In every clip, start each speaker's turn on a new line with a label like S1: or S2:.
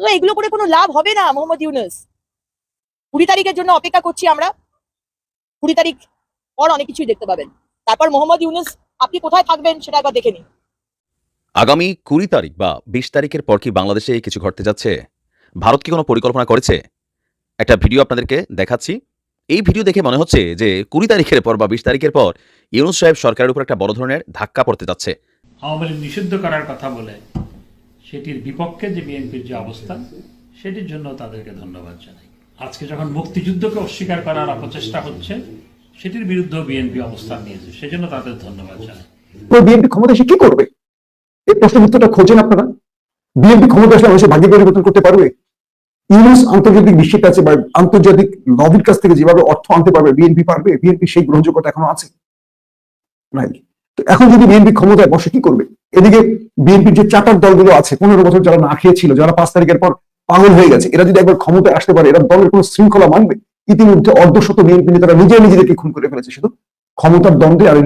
S1: তো এগুলো করে কোনো লাভ হবে না মোহাম্মদ ইউনুস? কুড়ি তারিখের জন্য অপেক্ষা করছি আমরা। কুড়ি তারিখ পর অনেক কিছুই দেখতে পাবেন। তারপর মোহাম্মদ ইউনুস আপনি কোথায় থাকবেন সেটা একবার দেখে নিন।
S2: আগামী কুড়ি তারিখ বা বিশ তারিখের পর কি বাংলাদেশে কিছু ঘটতে যাচ্ছে? ভারত কি কোনো পরিকল্পনা করেছে? একটা ভিডিও আপনাদেরকে দেখাচ্ছি। এই ভিডিও দেখে মনে হচ্ছে যে কুড়ি তারিখের পর বা বিশ তারিখের পর ইউনুস সাহেব সরকারের উপর একটা বড় ধরনের ধাক্কা পড়তে যাচ্ছে।
S3: আওয়ামী লীগ নিষিদ্ধ করার কথা বলে সেটির বিপক্ষে যে বিএনপির যে অবস্থান সেটির জন্য তাদেরকে ধন্যবাদ জানাই। আজকে যখন মুক্তিযুদ্ধকে অস্বীকার করার অপচেষ্টা হচ্ছে, সেটির বিরুদ্ধে বিএনপি অবস্থান নিয়েছে, সেজন্য তাদের ধন্যবাদ জানাই।
S4: বিএনপি ক্ষমতা এসে কি করবে? এই প্রশ্নের উত্তরটা খোঁজেন আপনারা। বিএনপি ক্ষমতা আসলে মানুষের ভাগ্য পরিবর্তন করতে পারবে? ইউনুস আন্তর্জাতিক বিশ্বের কাছে বা আন্তর্জাতিক লবির কাছ থেকে যেভাবে অর্থ আনতে পারবে, বিএনপি পারবে, বিএনপি সেই গ্রহণযোগ্যতা এখনও আছে? নাই এখন যদি বিএনপি ক্ষমতায় বসে, কি করবে? এদিকে বিএনপির যে চাটার দলগুলো আছে, পনেরো বছর যারা না খেয়েছিল, যারা পাঁচ তারিখের পর পাগল হয়ে গেছে, এরা যদি একবার ক্ষমতায় আসতে পারে, এরা দলের কোনো শৃঙ্খলা মানবে? ইতিমধ্যে অর্ধশত বিএনপি নেতারা নিজে নিজেদেরকে খুন করে ফেলেছে শুধু। ক্ষমতার দ্বন্দ্বে আর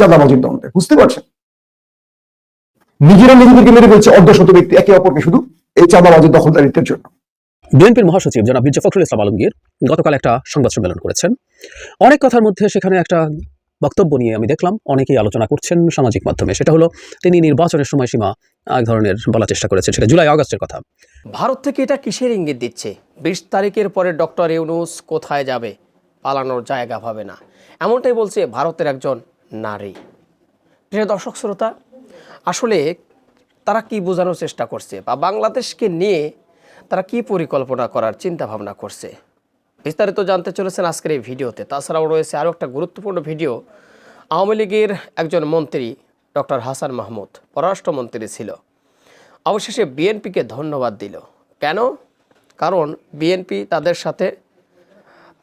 S4: চাঁদাবাজির দ্বন্দ্বে, বুঝতে পারছেন? নিজেরা নিজেদেরকে মেরে ফেলছে অর্ধশত ব্যক্তি, একে অপরকে শুধু এই চাঁদাবাজির দখলদারিত্বের জন্য।
S5: বিএনপির মহাসচিব জনাব মির্জা ফখরুল ইসলাম আলমগীর গতকাল একটা সংবাদ সম্মেলন করেছেন। অনেক কথার মধ্যে সেখানে একটা বক্তব্য নিয়ে আমি দেখলাম, অনেকেই আলোচনা করছেন সামাজিক মাধ্যমে। সেটা হলো, তিনি নির্বাচনের সময়সীমা এক ধরনের বলার চেষ্টা করেছেন, সেটা জুলাই আগস্টের কথা।
S6: ভারত থেকে এটা কিসের ইঙ্গিত দিচ্ছে? বিশ তারিখের পরে ডক্টর ইউনুস কোথায় যাবে? পালানোর জায়গা পাবে না। এমনটাই বলছে ভারতের একজন নারী। প্রিয় দর্শক, শ্রোতা, আসলে তারা কি বোঝানোর চেষ্টা করছে বা বাংলাদেশকে নিয়ে তারা কি পরিকল্পনা করার চিন্তা ভাবনা করছে? বিস্তারিত জানতে চলেছেন আজকের এই ভিডিওতে। তাছাড়াও রয়েছে আরও একটা গুরুত্বপূর্ণ ভিডিও। আওয়ামী লীগের একজন মন্ত্রী, ডক্টর হাসান মাহমুদ, পররাষ্ট্রমন্ত্রী ছিল। অবশেষে বিএনপিকে ধন্যবাদ দিল। কেন? কারণ বিএনপি তাদের সাথে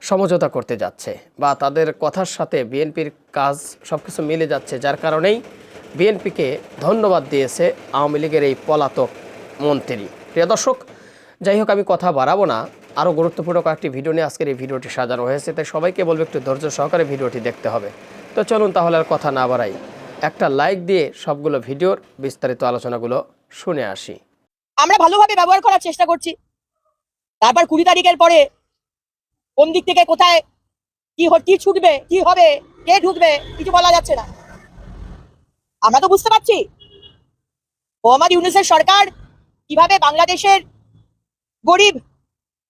S6: সমঝোতা করতে যাচ্ছে বা তাদের কথার সাথে বিএনপির কাজ সব কিছু মিলে যাচ্ছে, যার কারণেই বিএনপিকে ধন্যবাদ দিয়েছে আওয়ামী লীগের এই পলাতক মন্ত্রী। প্রিয় দর্শক, যাই হোক, আমি কথা বাড়াবো না। আরও গুরুত্বপূর্ণ কয়েকটি ভিডিও নিয়ে আজকের এই ভিডিওটি সাজানো হয়েছে, তাই সবাইকে বলব একটু ধৈর্য সহকারে ভিডিওটি দেখতে হবে। তো চলুন তাহলে আর কথা না বাড়াই। একটা লাইক দিয়ে সবগুলো ভিডিওর বিস্তারিত আলোচনাগুলো শুনে আসি।
S1: আমরা ভালোভাবে ব্যবহার করার চেষ্টা করছি। তারপর কুড়ি তারিখের পরে কোন দিক থেকে কোথায়, কি কি ছুটবে, কি হবে, কে ঢুকবে, কিছু বলা যাচ্ছে না। আমরা তো বুঝতে পারছি। মোহাম্মদ ইউনুসের সরকার কীভাবে বাংলাদেশের গরিব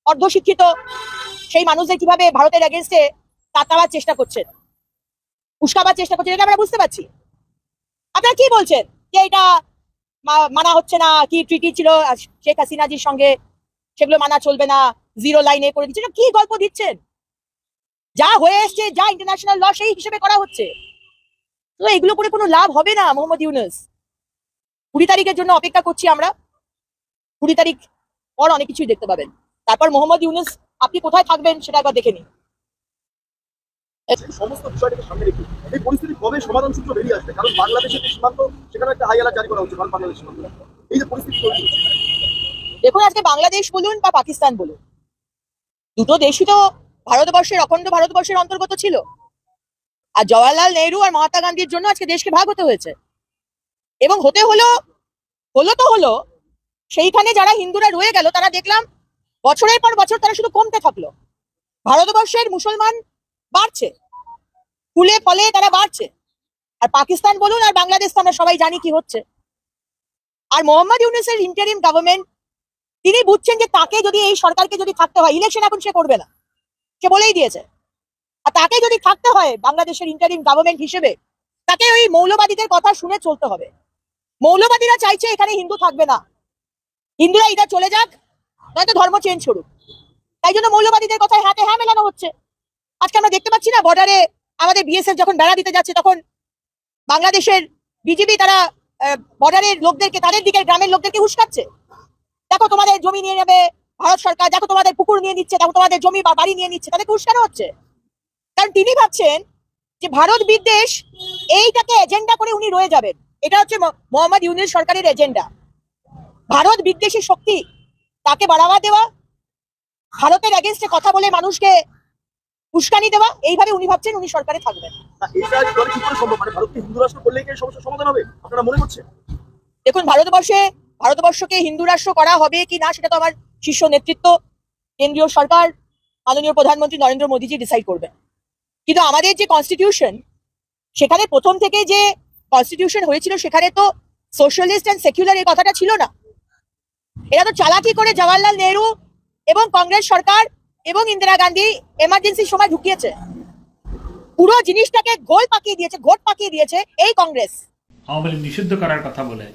S1: অর্ধশিক্ষিত সেই মানুষদের কীভাবে ভারতের এগেনস্টে তাতাবার চেষ্টা করছেন? উস্কাবার চেষ্টা করছেন, এটা আমরা বুঝতে পারছি। আপনারা কি বলছেন? যে এটা মানা হচ্ছে না, কি ট্রিটি ছিল? শেখ হাসিনাজির সঙ্গে সেগুলো মানা চলবে না জিরো লাইনে করে দিচ্ছে কি গল্প দিচ্ছেন? যা হয়ে এসছে, যা ইন্টারন্যাশনাল ল সেই হিসেবে করা হচ্ছে। তো এগুলো করে কোনো লাভ হবে না, মোহাম্মদ ইউনুস। কুড়ি তারিখের জন্য অপেক্ষা করছি আমরা। কুড়ি তারিখ পর অনেক কিছুই দেখতে পাবেন। তারপর মোহাম্মদ ইউনুস আপনি কোথায় থাকবেন সেটা একবার দেখে নিন।
S7: সমস্ত বিষয়টাকে সামনে রেখে এই পরিস্থিতি কবে সমাধান সূত্র বেরিয়ে আসবে? কারণ বাংলাদেশের সীমান্ত সেখানে একটা হাই অ্যালার্ট জারি করা হচ্ছে ভারত বাংলাদেশ সীমান্ত। এই যে পরিস্থিতি তৈরি
S1: দেখুন আজকে বাংলাদেশ বলুন বা পাকিস্তান বলুন দুটো দেশই তো ভারতবর্ষের অখণ্ড ভারতবর্ষের অন্তর্গত ছিল। আর জওয়াহরলাল নেহরু আর মহাত্মা গান্ধীর জন্য আজকে দেশকে ভাগ হতে হয়েছে। এবং হতে হলো হলো তো হলো সেইখানে যারা হিন্দুরা রয়ে গেল তারা দেখলাম বছরের পর বছর তারা শুধু কমতে থাকল। ভারতবর্ষের মুসলমান বাড়ছে। ফুলে ফলে তারা বাড়ছে। আর পাকিস্তান বলুন আর বাংলাদেশ তো আমরা সবাই জানি কি হচ্ছে। আর মোহাম্মদ ইউনুসের ইন্টারিম গভর্নমেন্ট তিনি বুঝছেন যে তাকে যদি এই সরকারকে যদি থাকতে হয় ইলেকশন এখন সে করবে না। সে বলেই দিয়েছে। আর তাকে যদি থাকতে হয়, বাংলাদেশের ইন্টারিম গভর্নমেন্ট হিসেবে, তাকে ওই মৌলবাদীদের কথা শুনে চলতে হবে। মৌলবাদীরা চাইছে এখানে হিন্দু থাকবে না। হিন্দুরা এটা চলে যাক। নয়তো ধর্ম চেঞ্জ করুক। তাই জন্য মৌলবাদীদের কথায় হাতে হ্যাঁ মেলানো হচ্ছে। আজকে আমরা দেখতে পাচ্ছি না বর্ডারে আমাদের বিএসএফ যখন বেড়া দিতে যাচ্ছে, তখন বাংলাদেশের বিজেপি তারা বর্ডারের লোকদেরকে, তাদের দিকের গ্রামের লোকদেরকে উস্কাচ্ছে দেখো তোমাদের জমি নিয়ে নেবে ভারত সরকার, দেখো তোমাদের পুকুর নিয়ে নিচ্ছে, দেখো তোমাদের জমি বা বাড়ি নিয়ে নিচ্ছে, তাদেরকে উস্কানো হচ্ছে। কারণ তিনি ভাবছেন যে ভারত বিদ্বেষ, এইটাকে এজেন্ডা করে উনি রয়ে যাবেন। এটা হচ্ছে মোহাম্মদ ইউনুস সরকারের এজেন্ডা ভারত বিদ্বেষী শক্তি তাকে বাড়াবা দেওয়া ভারতের এগেনস্টে কথা বলে মানুষকে উস্কানি দেওয়া এইভাবে উনি ভাবছেন উনি সরকারে থাকবেন।
S7: মানে
S1: দেখুন ভারতবর্ষে ভারতবর্ষকে হিন্দু রাষ্ট্র করা হবে কি না সেটা তো আমার শীর্ষ নেতৃত্ব কেন্দ্রীয় সরকার মাননীয় প্রধানমন্ত্রী নরেন্দ্র মোদীজি ডিসাইড করবেন। কিন্তু আমাদের যে কনস্টিটিউশন সেখানে প্রথম থেকে যে কনস্টিটিউশন হয়েছিল সেখানে তো সোশ্যালিস্ট অ্যান্ড সেকুলার এই কথাটা ছিল না। এরা তো চালাকি করে জওয়াহরলাল নেহরু এবং কংগ্রেস সরকার এবং ইন্দিরা গান্ধী এমার্জেন্সির সময় ঢুকিয়েছে। পুরো জিনিসটাকে গোল পাকিয়ে দিয়েছে, ঘোট পাকিয়ে দিয়েছে এই কংগ্রেস।
S3: আওয়ামী নিষিদ্ধ করার কথা বলে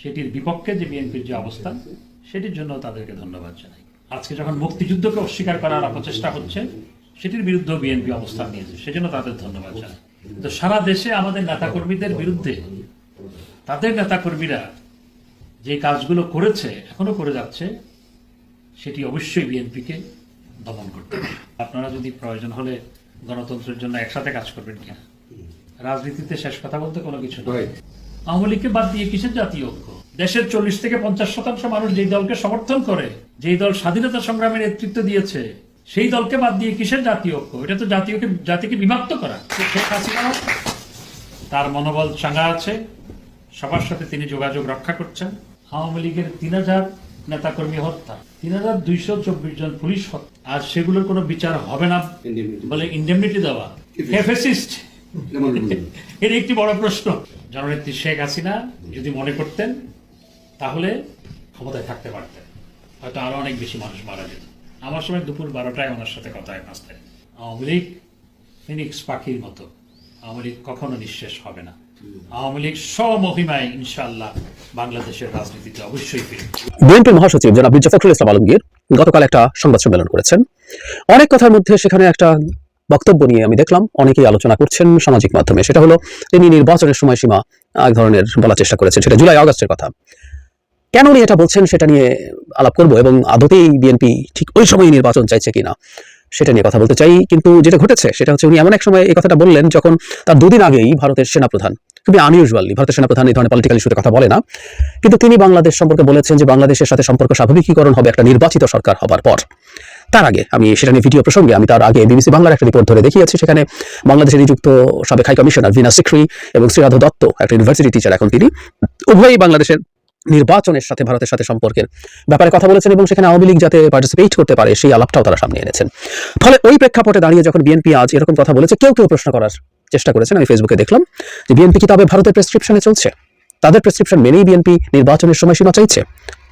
S3: সেটির বিপক্ষে যে বিএনপির যে অবস্থান সেটির জন্য তাদেরকে ধন্যবাদ জানাই। আজকে যখন মুক্তিযুদ্ধকে অস্বীকার করার অপচেষ্টা হচ্ছে, সেটির বিরুদ্ধে বিএনপি অবস্থান নিয়েছে, সেজন্য তাদের ধন্যবাদ জানাই। তো সারা দেশে আমাদের নেতাকর্মীদের বিরুদ্ধে, তাদের নেতাকর্মীরা যে কাজগুলো করেছে এখনও করে যাচ্ছে সেটি অবশ্যই বিএনপিকে দমন করতে হবে। আপনারা যদি প্রয়োজন হলে গণতন্ত্রের জন্য একসাথে কাজ করবেন কিনা? রাজনীতিতে শেষ কথা বলতে কোনো কিছু নয় আওয়ামী লীগকে বাদ দিয়ে কিসের জাতীয় ঐক্য? দেশের চল্লিশ থেকে পঞ্চাশ শতাংশ মানুষ যেই দলকে সমর্থন করে যেই দল স্বাধীনতা সংগ্রামের নেতৃত্ব দিয়েছে সেই দলকে বাদ দিয়ে কিসের জাতীয় ঐক্য? এটা তো জাতীয়কে জাতিকে বিভক্ত করা। শেখ হাসিনা তার মনোবল চাঙ্গা আছে সবার সাথে তিনি যোগাযোগ রক্ষা করছেন। আওয়ামী লীগের তিন হাজার নেতাকর্মী হত্যা তিন হাজার দুইশো চব্বিশ জন পুলিশ হত্যা। আর সেগুলোর কোনো বিচার হবে না বলে ইন্ডেমনিটি দেওয়া। এর একটি বড় প্রশ্ন। জননেত্রী শেখ হাসিনা যদি মনে করতেন তাহলে ক্ষমতায় থাকতে পারতেন। হয়তো আরও অনেক বেশি মানুষ মারা যেত। আমার সময় দুপুর বারোটায় ওনার সাথে কথা হয় পাঁচটায় আওয়ামী লীগ ফিনিক্স পাখির মতো। আওয়ামী লীগ কখনো নিঃশেষ হবে না। ফিরবে
S5: মহাসচিব জনাব ইসলাম আলমগীর গতকাল একটা সংবাদ সম্মেলন করেছেন। অনেক কথার মধ্যে সেখানে একটা বক্তব্য নিয়ে আমি দেখলাম, অনেকেই আলোচনা করছেন সামাজিক মাধ্যমে। সেটা হলো, তিনি নির্বাচনের সময়সীমা এক ধরনের বলার চেষ্টা করেছেন, সেটা জুলাই আগস্টের কথা। কেন উনি এটা বলছেন সেটা নিয়ে আলাপ করব এবং আদতেই বিএনপি ঠিক ওই সময় নির্বাচন চাইছে কিনা সেটা নিয়ে কথা বলতে চাই। কিন্তু যেটা ঘটেছে সেটা হচ্ছে, উনি এমন এক সময় এই কথাটা বললেন যখন তার দুদিন আগেই ভারতের সেনাপ্রধান খুবই আনইউজুয়ালি ভারতের সেনাপ্রধান এই ধরনের পলিটিক্যাল ইস্যুতে কথা বলে না। কিন্তু তিনি বাংলাদেশ সম্পর্কে বলেছেন যে বাংলাদেশের সাথে সম্পর্ক স্বাভাবিকীকরণ হবে একটা নির্বাচিত সরকার হবার পর। তার আগে আমি সেটা নিয়ে ভিডিও প্রসঙ্গে, আমি তার আগে বিবিসি বাংলার একটা রিপোর্ট ধরে দেখিয়েছি, সেখানে বাংলাদেশে নিযুক্ত সাবেক হাই কমিশনার ভিনা সিক্রি এবং শ্রীরাধ দত্ত, একটা ইউনিভার্সিটি টিচার এখন তিনি, উভয়ই বাংলাদেশের নির্বাচনের সাথে ভারতের সাথে সম্পর্কের ব্যাপারে কথা বলেছেন এবং সেখানে আওয়ামী লীগ যাতে পার্টিসিপেট করতে পারে, সেই আলাপটাও তারা সামনে এনেছেন। ফলে ওই প্রেক্ষাপটে দাঁড়িয়ে যখন বিএনপি আজ এরকম কথা বলেছে, কেউ কেউ প্রশ্ন করার চেষ্টা করেছেন, আমি ফেসবুকে দেখলাম যে বিএনপি কি তবে ভারতের প্রেসক্রিপশনে চলছে? তাদের প্রেসক্রিপশন মেনেই বিএনপি নির্বাচনের সময়সীমা চাইছে?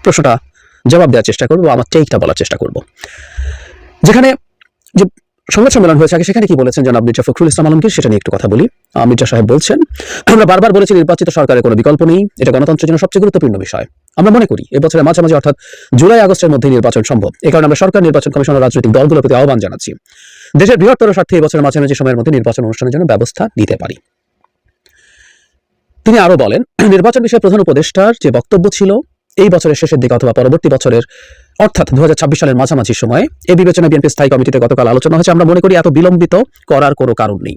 S5: প্রশ্নটা জবাব দেওয়ার চেষ্টা করব আমার টেকটা বলার চেষ্টা করব। যেখানে যে সংবাদ সম্মেলন হয়েছে, আগে সেখানে কি বলেছেন জনাব মির্জা ফখরুল ইসলাম আলমগীর? সেটা নিয়ে একটু কথা বলি। মির্জা সাহেব বলছেন, আমরা বারবার বলেছি নির্বাচিত সরকারের কোনো বিকল্প নেই, এটা গণতন্ত্রের জন্য সবচেয়ে গুরুত্বপূর্ণ বিষয়। আমরা মনে করি, এবছরের মাঝামাঝি অর্থাৎ জুলাই আগস্টের মধ্যে নির্বাচন সম্ভব। এই কারণে আমরা সরকার নির্বাচন কমিশন ও রাজনৈতিক দলগুলোর প্রতি আহ্বান জানাচ্ছি। দেশের বৃহত্তর স্বার্থে এই বছরের মাঝামাঝি সময়ের মধ্যে নির্বাচন অনুষ্ঠানের জন্য ব্যবস্থা নিতে পারি। তিনি আরও বলেন, নির্বাচন বিষয়ে প্রধান উপদেষ্টার যে বক্তব্য ছিল, এই বছরের শেষের দিকে অথবা পরবর্তী বছরের অর্থাৎ দু হাজার ছাব্বিশ সালের মাঝামাঝি সময়ে এই বিবেচনা বিএনপি স্থায়ী কমিটিতে গতকাল আলোচনা হয়েছে। আমরা মনে করি এত বিলম্বিত করার কোনো কারণ নেই।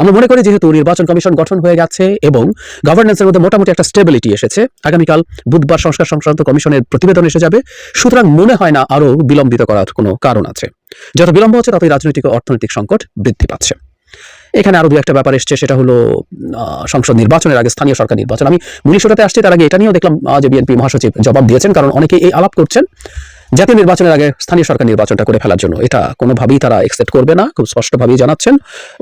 S5: আমরা মনে করি যেহেতু নির্বাচন কমিশন গঠন হয়ে গেছে এবং গভর্নেন্সের মধ্যে মোটামুটি একটা স্টেবিলিটি এসেছে, আগামীকাল বুধবার সংস্কার সংক্রান্ত কমিশনের প্রতিবেদন এসে যাবে। সুতরাং মনে হয় না আরও বিলম্বিত করার কোনো কারণ আছে। যত বিলম্ব হচ্ছে, ততই রাজনৈতিক ও অর্থনৈতিক সংকট বৃদ্ধি পাচ্ছে। এখানে আরও দু একটা ব্যাপার এসছে, সেটা হলো সংসদ নির্বাচনের আগে স্থানীয় সরকার নির্বাচন। আমি মুনিশোটাতে আসছি, তার আগে এটা নিয়েও দেখলাম যে বিএনপি মহাসচিব জবাব দিয়েছেন, কারণ অনেকে এই আলাপ করছেন। জাতীয় নির্বাচনের আগে স্থানীয় সরকার নির্বাচনটা করে ফেলার জন্য। এটা কোনোভাবেই তারা একসেপ্ট করবে না, খুব স্পষ্টভাবেই জানাচ্ছেন।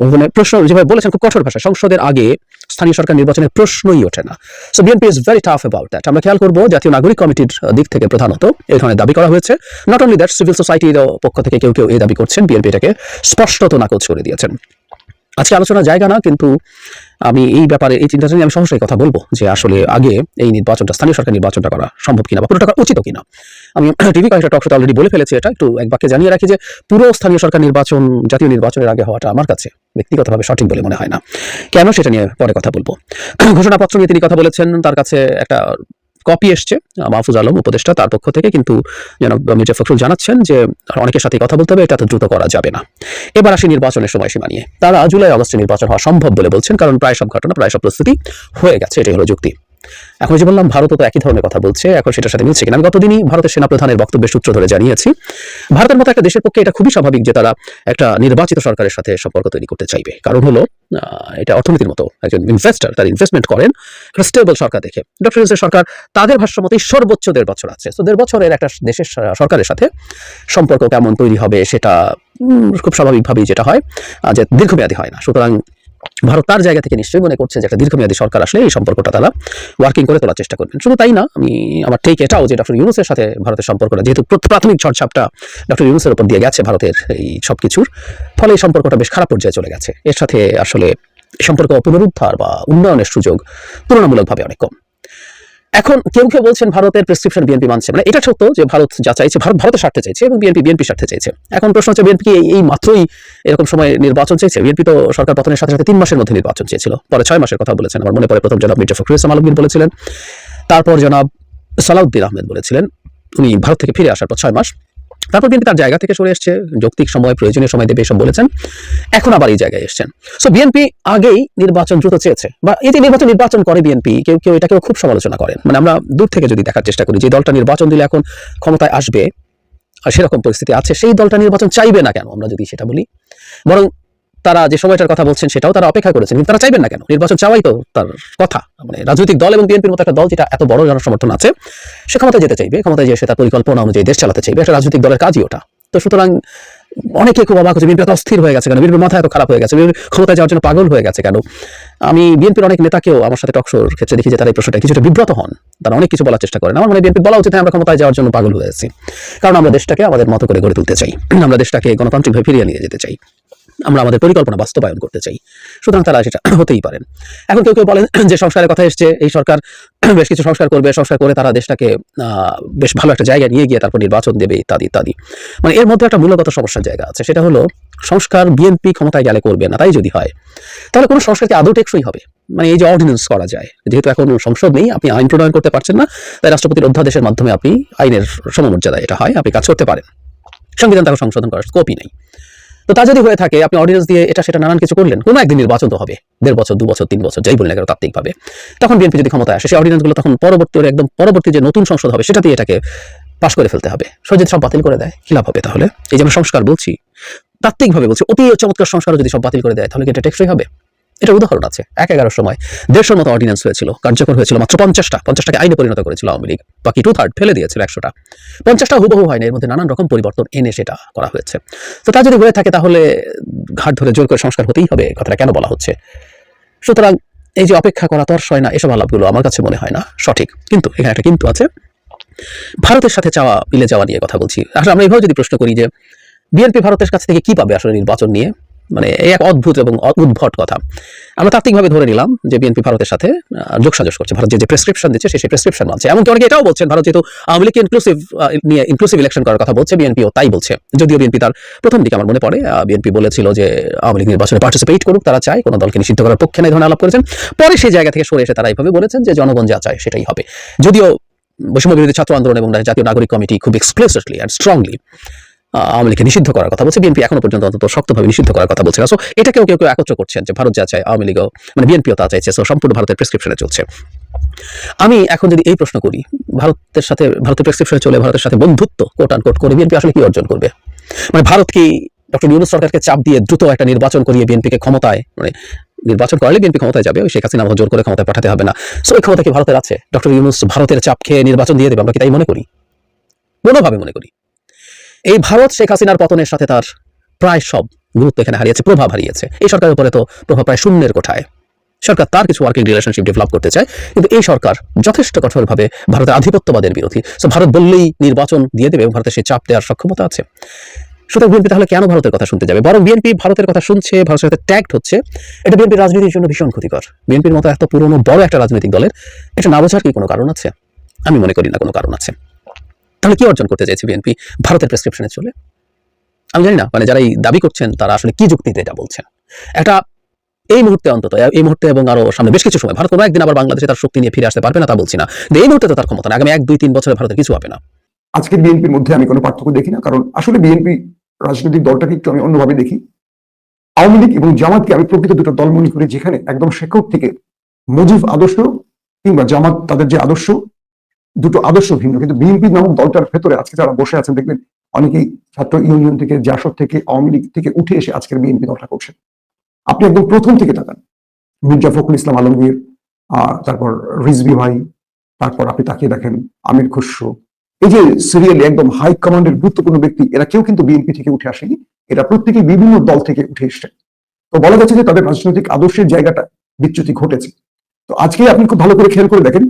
S5: ওখানে প্রশ্ন, যেভাবে বলেছেন, খুব কঠোর ভাষায়। সংসদের আগে স্থানীয় সরকার নির্বাচনের প্রশ্নই ওঠে না। So BNP is very tough about that আমরা খেয়াল করব, জাতীয় নাগরিক কমিটির দিক থেকে প্রধানত এই ধরনের দাবি করা হয়েছে। নট অনলি দ্যাট সিভিল সোসাইটির পক্ষ থেকে কেউ কেউ এই দাবি করছেন। বিএনপি এটাকে স্পষ্টত নাকচ করে দিয়েছেন। আজকে আলোচনার জায়গা না, কিন্তু আমি এই ব্যাপারে, এই চিন্তা আমি সহসাই কথা বলব যে আসলে আগে এই নির্বাচনটা, স্থানীয় সরকার নির্বাচনটা করা সম্ভব কিনা বা পুরো টাকা উচিত কিনা। আমি টিভি কয়েকটা টকশোতে অলরেডি বলে ফেলেছি এটা, একটু এক বাক্যে জানিয়ে রাখি যে পুরো স্থানীয় সরকার নির্বাচন, জাতীয় নির্বাচনের আগে হওয়াটা আমার কাছে ব্যক্তিগতভাবে সঠিক বলে মনে হয় না। কেন সেটা নিয়ে পরে কথা বলব। ঘোষণাপত্র নিয়ে তিনি কথা বলেছেন, তার কাছে একটা কপি এসছে, মাহফুজ আলম উপদেষ্টা তার পক্ষ থেকে, কিন্তু যেন মির্জা ফখরুল জানাচ্ছেন যে অনেকের সাথে কথা বলতে হবে, এটা তো দ্রুত করা যাবে না। এবার আসি নির্বাচনের সময়সীমা নিয়ে। তারা জুলাই অগস্টে নির্বাচন হওয়া সম্ভব বলে বলছেন, কারণ প্রায় সব ঘটনা, প্রায় সব প্রস্তুতি হয়ে গেছে, এটাই হলো যুক্তি। এখন যে বললাম, ভারতও তো একই ধরনের কথা বলছে, এখন সেটার সাথে মিলছে কিনা? আমি গতদিনই ভারতের সেনাপ্রধানের বক্তব্যের সূত্র ধরে জানিয়েছি, ভারতের মতো একটা দেশের পক্ষে এটা খুবই স্বাভাবিক যে তারা একটা নির্বাচিত সরকারের সাথে সম্পর্ক তৈরি করতে চাইবে। কারণ হলো এটা অর্থনীতির মতো একজন ইনভেস্টার তার ইনভেস্টমেন্ট করেন স্টেবল সরকার দেখে। ডক্টর ইউনুসের সরকার তাদের ভাষ্য মতেই সর্বোচ্চ দেড় বছর আছে। তো দেড় বছরের একটা দেশের সরকারের সাথে সম্পর্ক কেমন তৈরি হবে সেটা খুব স্বাভাবিকভাবেই যেটা হয় যে দীর্ঘমেয়াদী হয় না। সুতরাং ভারত তার জায়গা থেকে নিশ্চয়ই মনে করছে যে একটা দীর্ঘমেয়াদী সরকার আসলে এই সম্পর্কটা তারা ওয়ার্কিং করে তোলার চেষ্টা করবেন। শুধু তাই না, আমি আমার ঠিক এটাও যে ডক্টর ইউনুসের সাথে ভারতের সম্পর্কটা যেহেতু প্রাথমিক ঝড়ঝাপটা ডক্টর ইউনুসের উপর দিয়ে গেছে ভারতের এই সব কিছুর ফলে এই সম্পর্কটা বেশ খারাপ পর্যায়ে চলে গেছে। এর সাথে আসলে সম্পর্ক পুনরুদ্ধার বা উন্নয়নের সুযোগ তুলনামূলকভাবে অনেক কম। এখন কেউ কেউ বলছেন ভারতের প্রেসক্রিপশন বিএনপি মানছে। মানে এটা সত্য যে ভারত যা চাইছে, ভারত ভারতের স্বার্থে চাইছে এবং বিএনপি বিএনপি স্বার্থে চাইছে। এখন প্রশ্ন হচ্ছে বিএনপি কি এই- মাত্রই এরকম সময় নির্বাচন চাইছে? বিএনপি তো সরকার পতনের সাথে সাথে তিন মাসের মধ্যে নির্বাচন চেয়েছিল। পরে ছয় মাসের কথা বলেছেন। আমার মনে পড়ে প্রথম জনাব মির্জা ফখরুল ইসলাম আলমগীর বলেছিলেন। তারপর জনাব সালাউদ্দিন আহমেদ বলেছিলেন, উনি ভারত থেকে ফিরে আসার পর ছয় মাস তারপর বিএনপি তার জায়গা থেকে সরে এসছে, যৌক্তিক সময়, প্রয়োজনীয় সময় দেবে এসব বলেছেন। এখন আবার এই জায়গায় এসছেন। সো বিএনপি আগেই নির্বাচন দ্রুত চেয়েছে। বা এই যে নির্বাচন নির্বাচন করে বিএনপি, কেউ কেউ এটাকেও খুব সমালোচনা করেন। মানে আমরা দূর থেকে যদি দেখার চেষ্টা করি, যে দলটা নির্বাচন দিলে এখন ক্ষমতায় আসবে, আর সেরকম পরিস্থিতি আছে, সেই দলটা নির্বাচন চাইবে না কেন, আমরা যদি সেটা বলি। বরং তারা যে সময়টার কথা বলছেন সেটাও তারা অপেক্ষা করেছেন। কিন্তু তারা চাইবেন না কেন? নির্বাচন চাওয়াই তো তার কথা। মানে রাজনৈতিক দল এবং বিএনপির মতো একটা দল যেটা এত বড় জনসমর্থন আছে সে ক্ষমতায় যেতে চাইবে। ক্ষমতায় যে সে তার পরিকল্পনা অনুযায়ী দেশ চালাতে চাইবে। একটা রাজনৈতিক দলের কাজই ওটা। তো সুতরাং অনেকে খুব অবাক হচ্ছে বিএনপি অস্থির হয়ে গেছে কেন? বিএনপির মাথা এত খারাপ হয়ে গেছে। ক্ষমতায় যাওয়ার জন্য পাগল হয়ে গেছে কেন? আমি বিএনপির অনেক নেতাকেও আমার সাথে টকশোর ক্ষেত্রে দেখি যে তারা এই প্রশ্নটা কিছুটা বিব্রত হন। তারা অনেক কিছু বলার চেষ্টা করেন। আমার মনে বিএনপি বলা উচিত হ্যাঁ, আমরা ক্ষমতায় যাওয়ার জন্য পাগল হয়ে আছি কারণ আমরা দেশটাকে আমাদের মতো করে গড়ে তুলতে চাই। আমরা দেশটাকে গণতান্ত্রিকভাবে ফিরিয়ে নিয়ে যেতে চাই। আমরা আমাদের পরিকল্পনা বাস্তবায়ন করতে চাই। সুতরাং তারা সেটা হতেই পারেন। এখন কেউ কেউ বলেন যে সংস্কারের কথা এসছে, এই সরকার বেশ কিছু সংস্কার করবে, সংস্কার করে তারা দেশটাকে বেশ ভালো একটা জায়গায় নিয়ে গিয়ে তারপর নির্বাচন দেবে, ইত্যাদি ইত্যাদি। মানে এর মধ্যে একটা মূলগত সমস্যার জায়গা আছে, সেটা হলো সংস্কার বিএনপি ক্ষমতায় গেলে করবে না, তাই যদি হয়, তাহলে কোনো সংস্কার কি আদৌ টেকসই হবে? মানে এই যে অর্ডিন্যান্স করা যায়, যেহেতু এখন সংসদ নেই, আপনি আইন প্রণয়ন করতে পারছেন না, তাই রাষ্ট্রপতির অধ্যাদেশের মাধ্যমে আপনি আইনের সমমর্যাদায় এটা হয়, আপনি কাজ করতে পারেন। সংবিধান তাকে সংশোধন করার স্কোপই নেই। তো তা যদি হয়ে থাকে, আপনি অর্ডিনেন্স দিয়ে এটা সেটা নানান কিছু করলেন, কোনো একদিন নির্বাচন তো হবে। দেড় বছর, দু বছর, তিন বছর, যাই বললেন কেন তাত্ত্বিকভাবে তখন বিএনপি যদি ক্ষমতায় আসে, সেই অর্ডিনেন্সগুলো তখন পরবর্তী একদম পরবর্তী যে নতুন সংসদ হবে, সেটা দিয়ে এটাকে পাশ করে ফেলতে হবে। সজিত সব বাতিল করে দেয়, কি লাভ হবে তাহলে? এই যে আমি সংস্কার বলছি তাত্ত্বিকভাবে বলছি, অতি চমৎকার সংস্কার যদি সব বাতিল করে দেয়, তাহলে কি এটা টেকসই হবে? এটা উদাহরণ আছে, এক এগারোর সময় দেড়শোর মতো অর্ডিন্যান্স হয়েছিল, কার্যকর হয়েছিল, মাত্র পঞ্চাশটা, পঞ্চাশটাকে আইনে পরিণত করেছিল আওয়ামী লীগ। বাকি টু থার্ড ফেলে দিয়েছিল একশোটা। পঞ্চাশটা হুবহু হয়নি, এর মধ্যে নানান রকম পরিবর্তন এনে সেটা করা হয়েছে। তো তা যদি হয়ে থাকে তাহলে ঘাট ধরে জোর করে সংস্কার হতেই হবে কথাটা কেন বলা হচ্ছে? সুতরাং এই যে অপেক্ষা করা তর্স হয় না, এসব আলাপগুলো আমার কাছে মনে হয় না, সঠিক। কিন্তু এখানে একটা কিন্তু আছে। ভারতের সাথে চাওয়া, মিলে যাওয়া নিয়ে কথা বলছি। আসলে আমরা এইভাবে যদি প্রশ্ন করি যে, বিএনপি ভারতের কাছ থেকে কি পাবে আসলে নির্বাচন নিয়ে? মানে এই এক অদ্ভুত এবং উদ্ভট কথা। আমরা তাত্ত্বিকভাবে ধরে নিলাম যে বিএনপি ভারতের সাথে যোগসাজশ করছে। ভারত যে প্রেসক্রিপশন দিচ্ছে সেই প্রেসক্রিপশন মানছে। এমনকি অনেকে এটাও বলছেন, ভারত যেহেতু আওয়ামী লীগকে ইনক্লুসিভ নিয়ে ইনক্লুসিভ ইলেকশন করার কথা বলছে বিএনপিও তাই বলছে। যদিও বিএনপি তার প্রথম দিকে আমার মনে পড়ে বিএনপি বলেছিল যে আওয়ামী লীগ নির্বাচনে পার্টিসিপেট করুক, তারা চায়, কোনো দলকে নিষিদ্ধ করার পক্ষে না ধরনের আলাপ করেছেন। পরে সেই জায়গা থেকে সরে এসে তারা এইভাবে বলেছেন যে জনগণ যা চায় সেটাই হবে। যদিও বৈষম্য বিরোধী ছাত্র আন্দোলন এবং জাতীয় নাগরিক কমিটি খুব এক্সপ্লিসিটলি অ্যান্ড স্ট্রংলি আওয়ামী লীগকে নিষিদ্ধ করার কথা বলছে, বিএনপি এখনও পর্যন্ত অন্তত শক্তভাবে নিষিদ্ধ করার কথা বলছে সো এটা কেউ কেউ একত্র করছেন যে ভারত যা চায়, আওয়ামী লীগও মানে বিএনপিও তা চাইছে। সো সম্পূর্ণ ভারতের প্রেসক্রিপশনে চলছে। আমি এখন যদি এই প্রশ্ন করি, ভারতের সাথে, ভারতের প্রেসক্রিপশনে চলে ভারতের সাথে বন্ধুত্ব কোট আন কোট করে বিএনপি আসলে কি অর্জন করবে? মানে ভারত কি ডক্টর ইউনুস সরকারকে চাপ দিয়ে দ্রুত একটা নির্বাচন করিয়ে বিএনপিকে ক্ষমতায় মানে নির্বাচন করলে বিএনপি ক্ষমতায় যাবে? শেখ হাসিনা জোর করে ক্ষমতায় পাঠাতে হবে না। সো এই ক্ষমতা কি ভারতের আছে? ডক্টর ইউনুস ভারতের চাপ খেয়ে নির্বাচন দিয়ে দেবে? আমরা কি তাই মনে করি? কোনোভাবে মনে করি। এই ভারত শেখ হাসিনার পতনের সাথে তার প্রায় সব গুরুত্ব এখানে হারিয়েছে, প্রভাব হারিয়েছে। এই সরকারের উপরে তো প্রভাব প্রায় শূন্যের কোঠায়। সরকার তার কিছু ওয়ার্কিং রিলেশনশিপ ডেভেলপ করতে চায়, কিন্তু এই সরকার যথেষ্ট কঠোরভাবে ভারতের আধিপত্যবাদের বিরোধী। সো ভারত বললেই নির্বাচন দিয়ে দেবে, এবং ভারতের সেই চাপ দেওয়ার সক্ষমতা আছে। সুতরাং বিএনপি তাহলে কেন ভারতের কথা শুনতে যাবে? বরং বিএনপি ভারতের কথা শুনছে, ভারতের সাথে ট্যাগড হচ্ছে। এটা বিএনপির রাজনীতির জন্য ভীষণ ক্ষতিকর। বিএনপির মতো এত পুরনো বড় একটা রাজনৈতিক দলের, এটা না বোঝার কি কোনো কারণ আছে? আমি মনে করি না কোনো কারণ আছে। তাহলে কি অর্জন করতে চাইছে বিএনপি ভারতের প্রেসক্রিপশনে চলে। আমি জানি না মানে যারা এই দাবি করছেন, তারা আসলে কি যুক্তিতে এটা বলছেন? একটা, এই মুহূর্তে অন্তত এই মুহূর্তে এবং আরও সামনে বেশ কিছু সময়, ভারত কোনো একদিন আবার বাংলাদেশে তার শক্তি নিয়ে ফিরে আসতে পারবে না তা বলছি না। এই মুহূর্তে তো তার ক্ষমতা না, আগামী এক, দুই, তিন বছরে ভারতের কিছু হবে না।
S4: আজকের বিএনপির মধ্যে আমি কোনো পার্থক্য দেখি না, কারণ আসলে বিএনপি রাজনৈতিক দলটাকে একটু আমি অন্যভাবে দেখি। আওয়ামী লীগ এবং জামাতকে আমি প্রকৃত দুটো দল মনে করি, যেখানে একদম শেখক থেকে মুজিব আদর্শ কিংবা জামাত তাদের যে আদর্শ দুটো আদর্শ ভিন্ন, কিন্তু বিএনপি নামক দলটার ভেতরে আজকে যারা বসে আছেন, দেখবেন অনেকেই ছাত্র ইউনিয়ন থেকে, জাসদ থেকে, আওয়ামী লীগ থেকে উঠে এসে আজকের বিএনপি দলটা করছেন। আপনি একদম প্রথম থেকে তাকান। মির্জা ফখরুল ইসলাম আলমগীর তারপর রিজভি ভাই, তারপর আপনি তাকিয়ে দেখেন আমির খুসরো। এই যে সিরিয়ালি একদম হাই কমান্ডের গুরুত্বপূর্ণ ব্যক্তি, এরা কেউ কিন্তু বিএনপি থেকে উঠে আসেনি, এরা প্রত্যেকে বিভিন্ন দল থেকে উঠে এসছে তো বলা যাচ্ছে যে তাদের রাজনৈতিক আদর্শের জায়গাটা বিচ্যুতি ঘটেছে। তো আজকে আপনি খুব ভালো করে খেয়াল করে দেখেন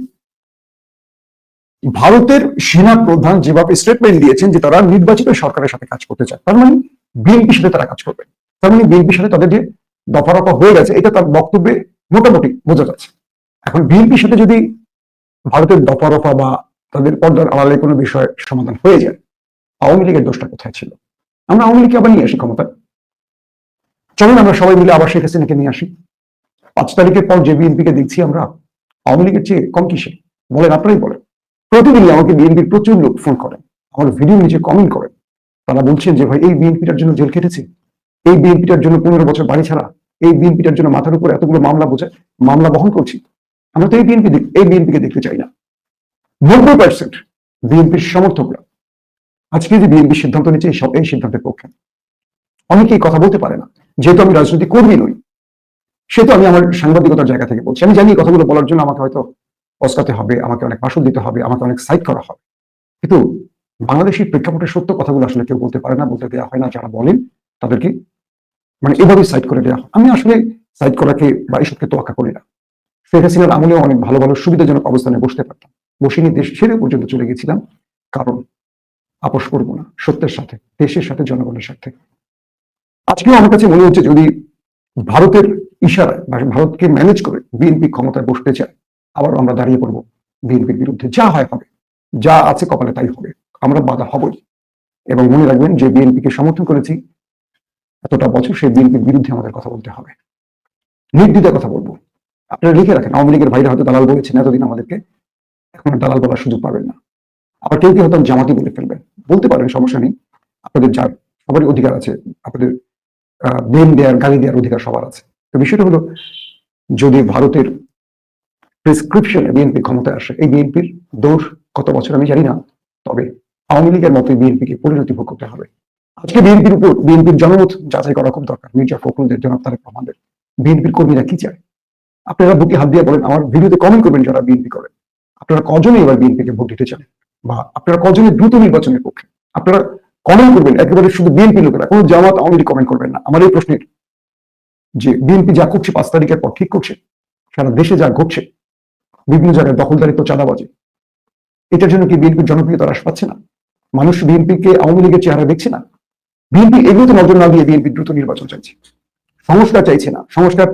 S4: ভারতের সেনা প্রধান যেভাবে স্টেটমেন্ট দিয়েছেন যে তারা নির্বাচিত সরকারের সাথে কাজ করতে চায়, তার মানে বিএনপির সাথে তারা কাজ করবে। তার মানে বিএনপির সাথে তাদের যে দফা রফা হয়ে গেছে, এটা তার বক্তব্যে মোটামুটি বোঝা যাচ্ছে। এখন বিএনপির সাথে যদি ভারতের দফা রফা বা তাদের পর্দার আড়ালে কোনো বিষয় সমাধান হয়ে যায়, আওয়ামী লীগের দোষটা কোথায় ছিল? আমরা আওয়ামী লীগকে আবার নিয়ে আসি ক্ষমতা চলুন আমরা সবাই মিলে আবার শেখ হাসিনাকে নিয়ে আসি। পাঁচ তারিখের পর যে বিএনপিকে দেখছি আমরা, আওয়ামী লীগের চেয়ে কম কিসে? বলেন, আপনারাই বলেন। প্রতিদিনই আমাকে বিএনপির প্রচুর লোক ফোন করেন আমার ভিডিও নিচে কমেন্ট করেন তারা বলছেন যে, ভাই, এই বিএনপিটার জন্য জেল কেটেছে এই বিএনপিটার জন্য পনেরো বছর বাড়ি ছাড়া। এই বিএনপিটার জন্য মাথার উপর এতগুলো মামলা বোঝে, মামলা বহন করছি। আমরা তো এই বিএনপি এই বিএনপিকে দেখতে চাই না। নব্বই পার্সেন্ট বিএনপির সমর্থকরা। আজকে যে বিএনপি সিদ্ধান্ত নিচ্ছে, এই সব- এই সিদ্ধান্তের পক্ষে। অনেকেই কথা বলতে পারে না। যেহেতু আমি রাজনৈতিক কর্মী নই সে তো আমি আমার সাংবাদিকতার জায়গা থেকে বলছি। আমি জানি কথাগুলো বলার জন্য আমাকে হয়তো পস্কাতে হবে, আমাকে অনেক ভাষণ দিতে হবে, আমাকে অনেক সাইড করা হবে। কিন্তু বাংলাদেশের প্রেক্ষাপটে সত্য কথাগুলো আসলে কেউ বলতে পারে না, বলতে দেওয়া হয় না, যারা বলেন তাদেরকে মানে এভাবে সাইড করে দেওয়া হয়। আমি আসলে সাইড করাকে বা এইসবকে তোয়াক্কা করি না। শেখ হাসিনার আমলেও অনেক ভালো ভালো সুবিধাজনক অবস্থানে বসতে পারতাম। বসিনি দেশ ছেড়ে পর্যন্ত চলে গেছিলাম, কারণ আপোষ করব না, সত্যের সাথে, দেশের সাথে, জনগণের সাথে। আজকেও আমার কাছে মনে হচ্ছে যদি ভারতের ইশারায় বা ভারতকে ম্যানেজ করে বিএনপি ক্ষমতায় বসতে চায় আবার আমরা দাঁড়িয়ে পড়ব বিএনপির বিরুদ্ধে। যা হয় হবে, যা আছে কপালে তাই হবে। আমরা বাধা হবই। এবং মনে রাখবেন যে বিএনপিকে সমর্থন করেছি এতটা বছর, সেই বিএনপির বিরুদ্ধে আমাদের কথা বলতে হবে। নির্দ্বিধায় কথা বলব। আপনারা লিখে রাখেন, আওয়ামী লীগের ভাইরা হয়তো দালাল বলেছেন এতদিন আমাদেরকে, এখন দালাল বলার সুযোগ পাবেন না। আবার কেউ কেউ হয়তো জামাতি বলে ফেলবেন। বলতে পারেন, সমস্যা নেই। আপনাদের যার, সবারই অধিকার আছে। আপনাদের ব্লেম দেওয়ার গালি দেওয়ার অধিকার সবার আছে। তো বিষয়টা হলো, যদি ভারতের প্রেসক্রিপশনে বিএনপি ক্ষমতায় আসে এই বিএনপির দোষ কত বছর আমি জানি না তবে আওয়ামী লীগের মতো বিএনপিকে পরিণতি ভোগ করতে হবে আজকে বিএনপির উপর বিএনপির জনমত যাচাই করা খুব দরকার মির্জা ফখরুলদের জনাব তারেক রহমানের বিএনপির কর্মীরা কি চায় আপনারা বুকে হাত দিয়ে বলেন আমার ভিডিওতে কমেন্ট করবেন যারা বিএনপি করেন আপনারা কজনে এবার বিএনপিকে ভোট দিতে চান বা আপনারা কজনে দ্রুত নির্বাচনের পক্ষে আপনারা কমেন্ট করবেন একেবারে শুধু বিএনপি লোকেরা কোনো জামাত আওয়ামী লীগ কমেন্ট করবেন না আমার এই প্রশ্নের যে বিএনপি যা করছে পাঁচ তারিখের পর ঠিক করছে সারা দেশে যা ঘটছে বিভিন্ন জায়গায় দখলদারিত্ব চাঁদাবাজি। এটার জন্য কি বিএনপির জনপ্রিয়তা হ্রাস পাচ্ছে না? মানুষ বিএনপিকে আওয়ামী লীগের চেহারা দেখছে না? বিএনপি এগুলোতে নজর না দিয়ে বিএনপি দ্রুত নির্বাচন চাইছে। সংস্কার চাইছে না। সংস্কার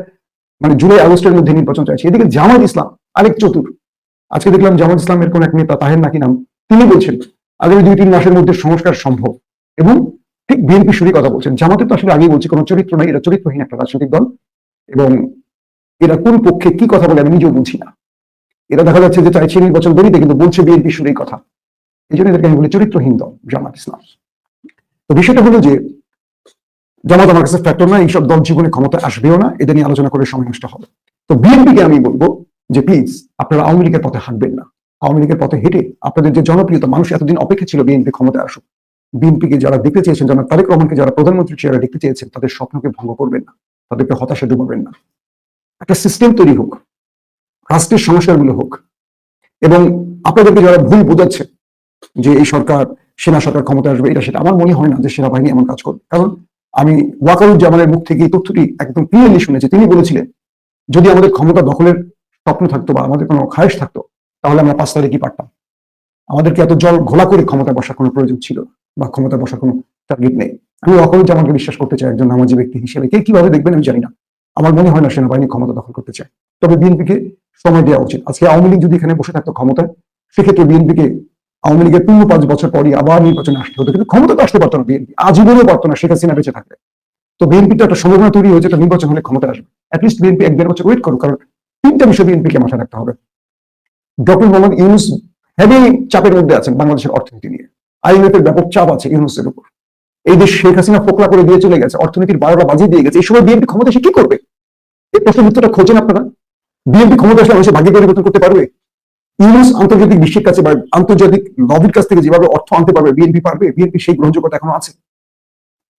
S4: মানে জুলাই, আগস্টের মধ্যে নির্বাচন চাইছে। এদিকে জামাত ইসলাম আরেক চতুর আজকে দেখলাম জামাত ইসলামের কোন এক নেতা, তাহের নাকি নাম, তিনি বলছেন, আগামী দুই, তিন মাসের মধ্যে সংস্কার সম্ভব। এবং ঠিক বিএনপি শুরু কথা বলছেন। জামাতের তো আসলে আগেই বলছি, কোনো চরিত্র নাই। এটা চরিত্রহীন একটা রাজনৈতিক দল। এবং এরা কোন পক্ষে কি কথা বলে আমি নিজেও বুঝি না। এরা দেখা যাচ্ছে যে চাইছে নির্বাচন বলিতে কিন্তু বলছে বিএনপি শুরু এই কথা। এই জন্য এদেরকে আমি বলি চরিত্রহীন দল, জামাত ইসলাম। তো বিষয়টা হলো যে, জামাত আমার কাছে ফ্যাক্টর না এইসব দল জীবনে ক্ষমতা আসবেও না এদের নিয়ে আলোচনা করে সময় নষ্ট হবে। তো বিএনপিকে আমি বলব যে প্লিজ আপনারা আওয়ামী লীগের পথে হাঁটবেন না। আওয়ামী লীগের পথে হেঁটে আপনাদের যে জনপ্রিয়তা, মানুষ এতদিন অপেক্ষা ছিল বিএনপি ক্ষমতায় আসুক, বিএনপিকে যারা দেখতে চেয়েছেন যারা তারেক রহমানকে যারা প্রধানমন্ত্রী চেয়ারে দেখতে চেয়েছেন, তাদের স্বপ্নকে ভঙ্গ করবেন না, তাদেরকে হতাশা ডুবাবেন না। একটা সিস্টেম তৈরি হোক রাষ্ট্রের সংস্কারগুলো হোক। এবং আপনাদেরকে যারা ভুল বোঝাচ্ছে যে এই সরকার, সেনা সরকার ক্ষমতা আসবে, এটা সেটা, আমার মনে হয় না যে সেনাবাহিনী এমন কাজ করবে। কারণ আমি ওয়াকারুজ্জামানের মুখ থেকে এই তথ্যটি একদম ক্লিয়ারলি শুনেছি। তিনি বলেছিলেন, যদি আমাদের ক্ষমতা দখলের স্বপ্ন থাকতো বা আমাদের কোনো খায়েশ থাকতো, তাহলে আমরা পাঁচ তারিখই পারতাম। আমাদেরকে এত জল ঘোলা করে ক্ষমতা বসার কোনো প্রয়োজন ছিল বা ক্ষমতা বসার কোনো টার্গেট নেই। আমি ওয়াকারুজ্জামানকে বিশ্বাস করতে চাই একজন নামাজি ব্যক্তি হিসেবে। কে কীভাবে দেখবেন আমি জানি না। আমার মনে হয় না সেনাবাহিনী ক্ষমতা দখল করতে চায়। তবে বিএনপিকে সময় দেওয়া উচিত। আজকে আওয়ামী লীগ যদি এখানে বসে থাকতো ক্ষমতায়, সেক্ষেত্রে বিএনপিকে আওয়ামী লীগের পূর্ণ পাঁচ বছর পরই আবার নির্বাচনে আসতে হতো। কিন্তু ক্ষমতা তো আসতে পারতো না বিএনপি। আজীবনেও পারতো না শেখ হাসিনা বেঁচে থাকবে তো বিএনপিতে একটা সম্ভাবনা তৈরি হয়েছে, একটা নির্বাচন হলে ক্ষমতা আসবে। অ্যাটলিস্ট বিএনপি এক দেড় বছর ওয়েট করুক, কারণ তিনটা বিষয় বিএনপিকে মাথায় রাখতে হবে। ডক্টর মোহাম্মদ ইউনুস হেভি চাপের মধ্যে আছেন বাংলাদেশের অর্থনীতি নিয়ে। আইএমএফ এর ব্যাপক চাপ আছে ইউনুসের উপর। এই দেশ শেখ হাসিনা ফোকলা করে দিয়ে চলে গেছে, অর্থনীতির বারোটা বাজিয়ে দিয়ে গেছে, এই সময় বিএনপি ক্ষমতা সে কি করবে? এই প্রশ্নের উত্তরটা খোঁজেন আপনারা। বিএনপি ক্ষমতা আসলে মানুষের ভাগ্য পরিবর্তন করতে পারবে। ইউনুস আন্তর্জাতিক বিশ্বের কাছে বা আন্তর্জাতিক লবির কাছ থেকে যেভাবে অর্থ আনতে পারবে বিএনপি পারবে বিএনপি সেই গ্রহণযোগ্যতা এখনও আছে।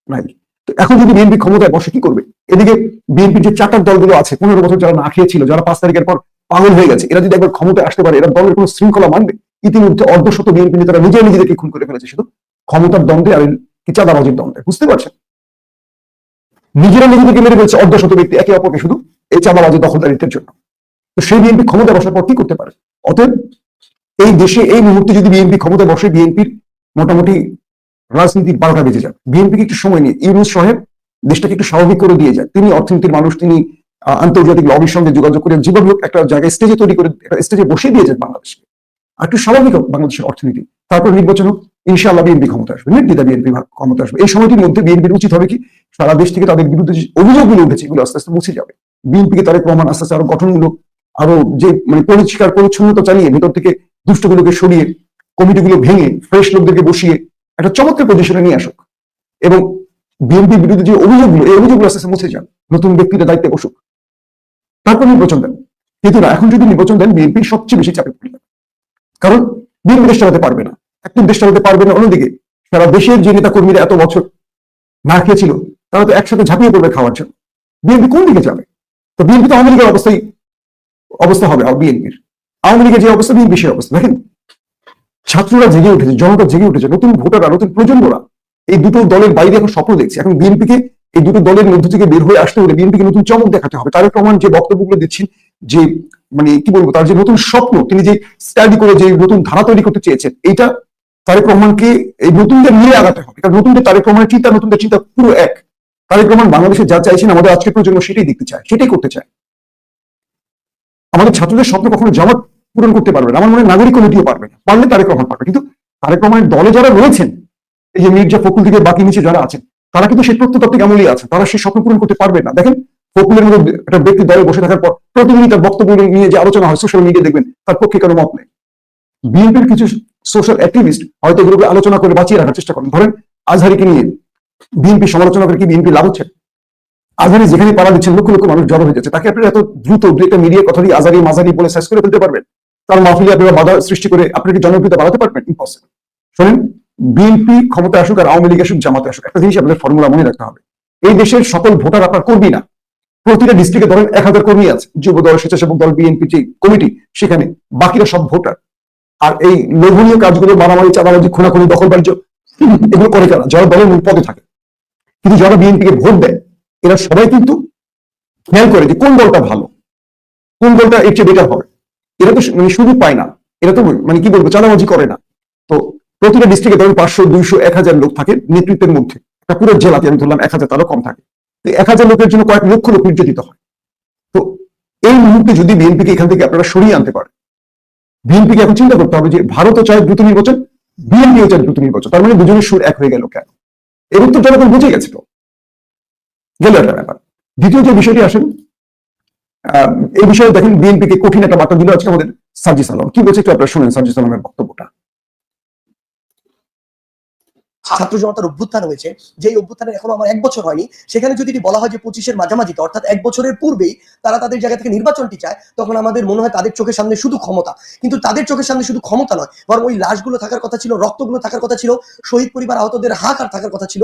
S4: নাই। এখন যদি বিএনপি ক্ষমতায় বসে, কি করবে? এদিকে বিএনপির যে চারটার দলগুলো আছে, পনেরো বছর যারা না খেয়েছিল, যারা পাঁচ তারিখের পর পাগল হয়ে গেছে, এরা যদি একবার ক্ষমতায় আসতে পারে, এরা দলের কোনো শৃঙ্খলা মানবে? ইতিমধ্যে অর্ধশত বিএনপি নেতারা নিজে নিজেদেরকে খুন করে ফেলেছে শুধু। ক্ষমতার দ্বন্দ্বে আর চাঁদাবাজির দ্বন্দ্বে, বুঝতে পারছেন? নিজেরা নিজেদেরকে মেরে ফেলছে অর্ধশত ব্যক্তি একে অপরকে শুধু এই চাঁদাবাজি দখলদারিত্বের জন্য। তো সেই বিএনপি ক্ষমতায় বসার পর কি করতে পারে? অতএব এই দেশে এই মুহূর্তে যদি বিএনপি ক্ষমতায় বসে বিএনপির মোটামুটি রাজনীতির বারোটা বেজে যাবে। বিএনপিকে একটু সময় নিয়ে, ইউনুস সাহেব দেশটাকে একটু স্বাভাবিক করে দিয়ে যায় তিনি অর্থনীতির মানুষ, তিনি আন্তর্জাতিক লবির সঙ্গে যোগাযোগ করে যেভাবে হোক, একটা জায়গায় স্টেজে তৈরি করে স্টেজে বসিয়ে দিয়েছেন বাংলাদেশকে। আর একটু স্বাভাবিক হোক বাংলাদেশের অর্থনীতি। তারপর নির্বাচন হোক, ইনশাআল্লাহ বিএনপি ক্ষমতা আসবে। নির্দ্বিধা বিএনপি ক্ষমতা আসবে। এই সময়টির মধ্যে বিএনপির উচিত হবে কি? সারা দেশ থেকে তাদের বিরুদ্ধে যে অভিযোগগুলো উঠেছে, এগুলো আস্তে আস্তে মুছে যাবে। বিএনপিকে তারেক রহমান আস্তে আস্তে আরও গঠনমূলক, আরও যে মানে পরিষ্কার পরিচ্ছন্নতা চালিয়ে ভেতর থেকে দুষ্টগুলোকে সরিয়ে, কমিটিগুলো ভেঙে ফ্রেশ লোকদেরকে বসিয়ে একটা চমৎকার পজিশনে নিয়ে আসুক। এবং বিএনপি বিরুদ্ধে যে অভিযোগগুলো, এই অভিযোগগুলো আস্তে আস্তে মুছে যান নতুন ব্যক্তিরা দায়িত্বে বসুক। তারপর নির্বাচন দেন। কিন্তু না, এখন যদি নির্বাচন দেন, বিএনপি সবচেয়ে বেশি চাপে পড়ে কারণ বিএনপি দেশ চালাতে পারবে না। একদম দেশ চালাতে পারবে না। অন্যদিকে, সারা দেশের যে নেতা কর্মীরা এত বছর না খেয়েছিল তারা তো একসাথে ঝাঁপিয়ে পড়বে খাওয়ার জন্য। বিএনপি কোন দিকে যাবে? তো বিএনপি তো আওয়ামী লীগের অবস্থায় অবস্থা হবে বিএনপির। আওয়ামী লীগের যে অবস্থা, বিএনপি সেই অবস্থা। দেখেন, ছাত্ররা জেগে উঠেছে, জনতা জেগে উঠেছে, নতুন ভোটাররা, নতুন প্রজন্মরা। এই দুটো দলের বাইরে এখন স্বপ্ন দেখছে। এখন বিএনপিকে, এই দুটো দলের মধ্য থেকে বের হয়ে আসতে হলে বিএনপিকে নতুন চমক দেখাতে হবে। তারেক রহমান যে বক্তব্যগুলো দিচ্ছেন, যে মানে কি বলব, তার যে নতুন স্বপ্ন, তিনি যে স্টাডি করে যে নতুন ধারা তৈরি করতে চেয়েছেন, এইটা তারেক রহমানকে, এই নতুনদের নিয়ে আগাতে হবে। কারণ নতুনদের, তারেক রহমানের চিন্তা, নতুনদের চিন্তা পুরো এক। তারেক রহমান বাংলাদেশে যা চাইছেন, আমাদের আজকের প্রজন্ম সেটাই দেখতে চায়, সেটাই করতে চায়। আমাদের ছাত্রদের স্বপ্ন কখনো জামাত পূরণ করতে পারবে না। আমার মনে নাগরিক কমিটিও পারবে না। পারলে তারেক রহমান পারবে। কিন্তু তারেক রহমানের দলে যারা রয়েছেন, এই যে মির্জা ফকুল থেকে বাকি নিচে যারা আছেন, তারা কিন্তু সেই প্রত্যতাত্ত্বিক আমলই আছে তারা সেই স্বপ্ন পূরণ করতে পারবে না। দেখেন ফকুলের মতো একটা ব্যক্তি দলে বসে থাকার পর প্রতিদিনই তার বক্তব্য নিয়ে যে আলোচনা হয় সোশ্যাল মিডিয়া দেখবেন, তার পক্ষে কোনো মত নেই। বিএনপির কিছু সোশ্যাল অ্যাক্টিভিস্ট হয়তো এগুলোকে আলোচনা করে বাঁচিয়ে রাখার চেষ্টা করেন। ধরেন আজহারিকে নিয়ে বিএনপি সমালোচনা করে কি বিএনপি লাভ হচ্ছে? আজহারি যেখানে পাড়া দিচ্ছেন, লক্ষ লক্ষ মানুষ জড়ো হয়ে যাচ্ছে। তাকে আপনারা এত দ্রুত দু একটা মিডিয়ার কথা দিয়ে আজারি, মাজারি বলে শেষ করে ফেলতে পারবেন। তার মাহফিলে আপনারা বাধা সৃষ্টি করে আপনাকে জনপ্রিয়তা বাড়াতে পারবেন? ইম্পসিবল শোনেন, বিএনপি ক্ষমতা আসুক আর আওয়ামী লীগ আসুক, জামাতে আসুক, একটা জিনিস আপনাদের ফর্মুলা মনে রাখতে হবে। এই দেশের সকল ভোটার আপনার কর্মী না। প্রতিটা ডিস্ট্রিক্টে ধরেন এক হাজার কর্মী আছে, যুব দল, স্বেচ্ছাসেবক দল, বিএনপি যে কমিটি সেখানে বাকিরা সব ভোটার। আর এই লোভনীয় কাজগুলো, মারামারি, চাঁদাবাজি, খুনাখুনি দখল বাণিজ্য এগুলো করে কারা যারা দলের মূল পদে থাকে। কিন্তু যারা বিএনপিকে ভোট দেয়, এরা সবাই কিন্তু খেয়াল করে যে কোন দলটা ভালো, কোন দলটা এর চেয়ে বেটার হবে। এরা তো মানে সুযোগ পায় না। এরা তো মানে কি বলব, চাঁদাবাজি করে না। তো প্রতিটা ডিস্ট্রিক্টে ধরুন পাঁচশো, দুইশো, এক হাজার লোক থাকে নেতৃত্বের মধ্যে। একটা পুরো জেলাতে আমি ধরলাম এক হাজার, তারও কম থাকে। তো এক হাজার লোকের জন্য কয়েক লক্ষ লোক নির্যাতিত হয়। তো এই মুহূর্তে যদি বিএনপিকে এখান থেকে আপনারা সরিয়ে আনতে পারেন, বিএনপিকে এখন চিন্তা করতে হবে যে ভারতও চায় দ্রুত নির্বাচন, বিএনপিও চায় দ্রুত নির্বাচন। তার মানে দুজনের সুর এক হয়ে গেল কেন? এর উত্তর জনগণ বুঝে গেছে তো গেল একটা ব্যাপার। দ্বিতীয় যে বিষয়টি আসেন এই বিষয়ে দেখেন বিএনপিকে কঠিন একটা বার্তা দিল আজকে আমাদের সার্জি সালাম। কি বলছে একটু আপনারা শুনেন সার্জি সালামের বক্তব্যটা।
S8: ছাত্র জনতার অভ্যুত্থান হয়েছে যেই অভ্যুত্থানের এখনও আমার এক বছর হয়নি সেখানে যদি এটি বলা হয় যে পঁচিশের মাঝামাঝিতে অর্থাৎ এক বছরের পূর্বেই তারা তাদের জায়গা থেকে নির্বাচনটি চায় তখন আমাদের মনে হয় তাদের চোখের সামনে শুধু ক্ষমতা। কিন্তু তাদের চোখের সামনে শুধু ক্ষমতা নয় বরং ওই লাশগুলো থাকার কথা ছিল রক্তগুলো থাকার কথা ছিল শহীদ পরিবার আহতদের হাহাকার থাকার কথা ছিল।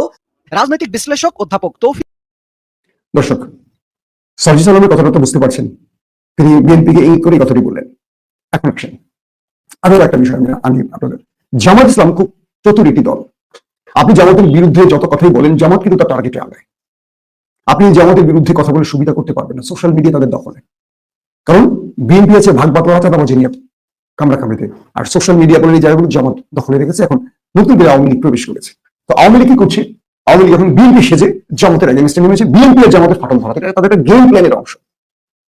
S9: রাজনৈতিক বিশ্লেষক অধ্যাপক তৌফিক
S4: দর্শক সার্জি সালামের কথাটা তো বুঝতে পারছেন। তিনি বিএনপিকে এই করে কথাটি বললেন। এখন আরও একটা বিষয় আমি আনি আপনাদের জামাত ইসলাম খুব চতুর একটি দল। আপনি জামাতের বিরুদ্ধে যত কথাই বলেন জামাত কিন্তু তার টার্গেটে আনে আপনি জামাতের বিরুদ্ধে কথা বলে সুবিধা করতে পারবেন না সোশ্যাল মিডিয়া তাদের দখলে। কারণ বিএনপি আছে, ভাগ বাটোয়ারা চাঁদাবাজি নিয়ে কামড়া কামড়িতে। আর সোশ্যাল মিডিয়া বলে জায়গাগুলো জামাত দখলে রেখেছে, এখন নতুন করে আওয়ামী লীগ প্রবেশ করেছে। তো আওয়ামী লীগ কি করছে? আওয়ামী লীগ এখন বিএনপি সেজে জামাতের এগেনস্টে নেমেছে। বিএনপি আর জামাতের ফাটল ধরা তাদের একটা গেম প্ল্যানের অংশ।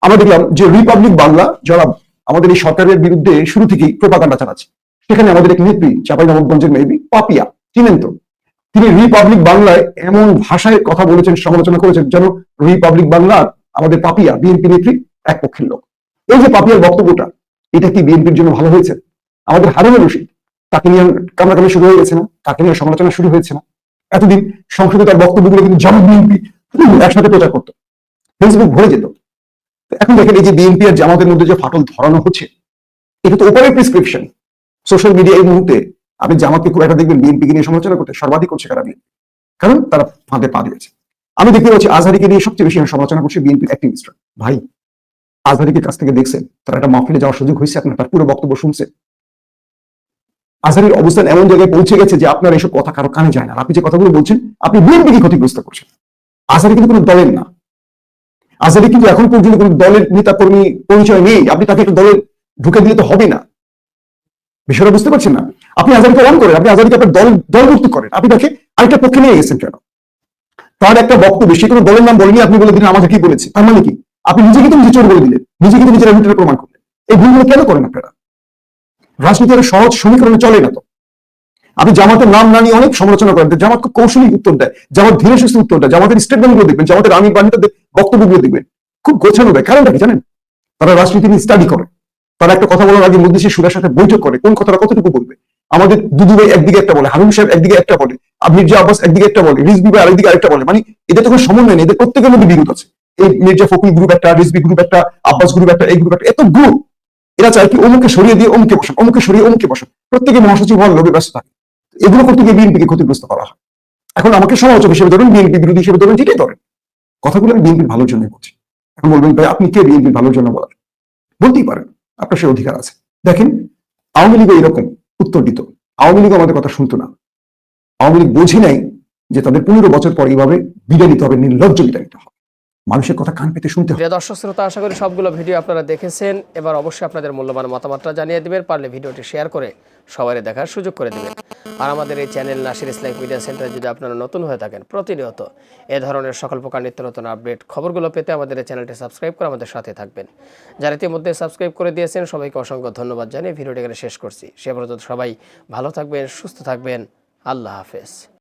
S4: আমরা দেখলাম যে রিপাবলিক বাংলা, যারা আমাদের এই সরকারের বিরুদ্ধে শুরু থেকেই প্রোপাগান্ডা চালাচ্ছে, সেখানে আমাদের এক নেত্রী চাপাই নবাবগঞ্জের মেবি পাপিয়া, চিনেন তো? তিনি রিপাবলিক বাংলায় এমন ভাষায় কথা বলেছেন, সমালোচনা করেছেন যেন রিপাবলিক বাংলা আমাদের পাপিয়া বিএনপি নেত্রী এক পক্ষের লোক। এই যে পাপিয়ার বক্তব্যটা, এটা কি বিএনপির জন্য ভালো হয়েছে? আমাদের হারুনুর রশিদ, তাকে নিয়ে কামড়াকামি শুরু হয়ে গেছে না? তাকে নিয়ে সমালোচনা শুরু হয়েছে না? এতদিন সংসদে তার বক্তব্যগুলো কিন্তু জামাত বিএনপি একসাথে প্রচার করতো। ফেসবুক ভরে যেত। এখন দেখেন এই যে বিএনপি আর জামাতের মধ্যে যে ফাটল ধরানো হচ্ছে, এটা তো ওপরের প্রেসক্রিপশন সোশ্যাল মিডিয়া এই মুহূর্তে আপনি জামাতকে খুব একটা দেখবেন বিএনপি নিয়ে সমালোচনা করতে, সর্বাধিক করছে কারা বিএনপি? কারণ তারা ফাঁদে পা দিয়েছে। আমি দেখতে পাচ্ছি আজহারিকে নিয়ে সবচেয়ে বেশি সমালোচনা করছে বিএনপির অ্যাক্টিভিস্টরা ভাই, আজহারিকে কাছ থেকে দেখছেন? তারা একটা মাহফিলে যাওয়ার সুযোগ হয়েছে আপনার, তার পুরো বক্তব্য শুনছে। আজহারির অবস্থান এমন জায়গায় পৌঁছে গেছে যে আপনার এইসব কথা কারও কানে যায় না। আপনি যে কথাগুলো বলছেন, আপনি বিএনপিকে ক্ষতিগ্রস্ত করছেন? আজহারি কিন্তু কোনো দলের না। আজহারি কিন্তু এখন পর্যন্ত কোনো দলের নেতা কর্মী পরিচয় নেই। আপনি তাকে একটা দলে ঢুকে দিলে তো হবে না। বিষয়টা বুঝতে পারছেন না? আপনি আজারিকে অন করেন, আপনি আজারিকে আপনার দল, দলভুক্ত করেন। আপনি তাকে আরেকটা পক্ষে নিয়ে গেছেন কেন? তার একটা বক্তব্য, সে কোনো দলের নাম বলেনি, আপনি বলে দিলেন, আমাকে কি বলেছে? তার মানে কি? আপনি নিজেকে তো নিজে চোর বলে দিলেন, নিজেকে তো নিজের অ্যাডমিটারে প্রমাণ করলেন। এই ভুলগুলো কেন করেন আপনারা? রাজনীতি একটা সহজ সমীকরণে চলে না তো। আপনি জামাতের নাম না নিয়ে অনেক সমালোচনা করেন জামাত খুব কৌশলী উত্তর দেয়, জামাত ধীরে সুস্থ উত্তর দেয়, জামাতের স্টেটমেন্টগুলো দেখবেন, জামাতের আমির বাহিনীতে বক্তব্যগুলো দেখবেন। খুব গোছানো দেয়। কারণটা কি জানেন? তারা রাজনীতি নিয়ে স্টাডি করে। তারা একটা কথা বলার আগে মধ্যে সুরের সাথে বৈঠক করে, কোন কথাটা কতটুকু বলবে? আমাদের দুদু ভাই একদিকে একটা বলে, হারুন সাহেব একদিকে একটা বলে মির্জা আব্বাস একদিকে একটা বলে রিজবি ভাই আরেকদিকে আরেকটা বলে মানে এদের তো কোনো সমন্বয় নেই, এদের প্রত্যেকের মধ্যে বিরোধ আছে। এই মির্জা ফকুল গ্রুপ একটা রিজবি গ্রুপ একটা, আব্বাস গ্রুপ একটা, এই গ্রুপ একটা, এত গ্রুপ এরা চায় কি অমুকে সরিয়ে দিয়ে অমুকে বসান অমুকে সরিয়ে অমুকে বসান। প্রত্যেকে মহাসচিব হওয়ার লোভে ব্যস্ত থাকে। এগুলো করতে গিয়ে বিএনপিকে ক্ষতিগ্রস্ত করা হয়। এখন আমাকে সমালোচক হিসেবে ধরুন, বিএনপি বিরোধী হিসেবে ধরুন, যেটাই ধরেন। কথাগুলো আমি বিএনপির ভালোর জন্য বলছি। এখন বলবেন, ভাই, আপনি কে বিএনপির ভালোর জন্য বলার বলতেই পারেন। আপনার সে অধিকার আছে। দেখেন, আওয়ামী লীগ এরকম উত্তর দিত। আওয়ামী লীগ আমাদের কথা শুনতো না। আওয়ামী লীগ বোঝে নাই যে তাদের পনেরো বছর পর এইভাবে বিদায় নিতে হবে, নির্লজ্জ বিদায় নিতে হবে। মানুষের কথা কান পেতে শুনতে হবে
S6: দর্শক, শ্রোতা, আশা করি সবগুলো ভিডিও আপনারা দেখেছেন। এবার অবশ্যই আপনাদের মূল্যবান মতামতটা জানিয়ে দিবেন। পারলে ভিডিওটি শেয়ার করে সবাই দেখার সুযোগ করে দিবেন। আর আমাদের এই channel Nasir Islamic media centre যদি আপনারা নতুন হয়ে থাকেন, প্রতিনিয়ত এ ধরনের সকল প্রকার নিত্য নতুন আপডেট খবরগুলো পেতে আমাদের এই চ্যানেলটি সাবস্ক্রাইব করে আমাদের সাথে থাকবেন। যারা ইতিমধ্যে সাবস্ক্রাইব করে দিয়েছেন, সবাইকে অসংখ্য ধন্যবাদ জানিয়ে ভিডিওটি এখানে শেষ করছি। সে পর্যন্ত সবাই ভালো থাকবেন, সুস্থ থাকবেন। আল্লাহ হাফেজ।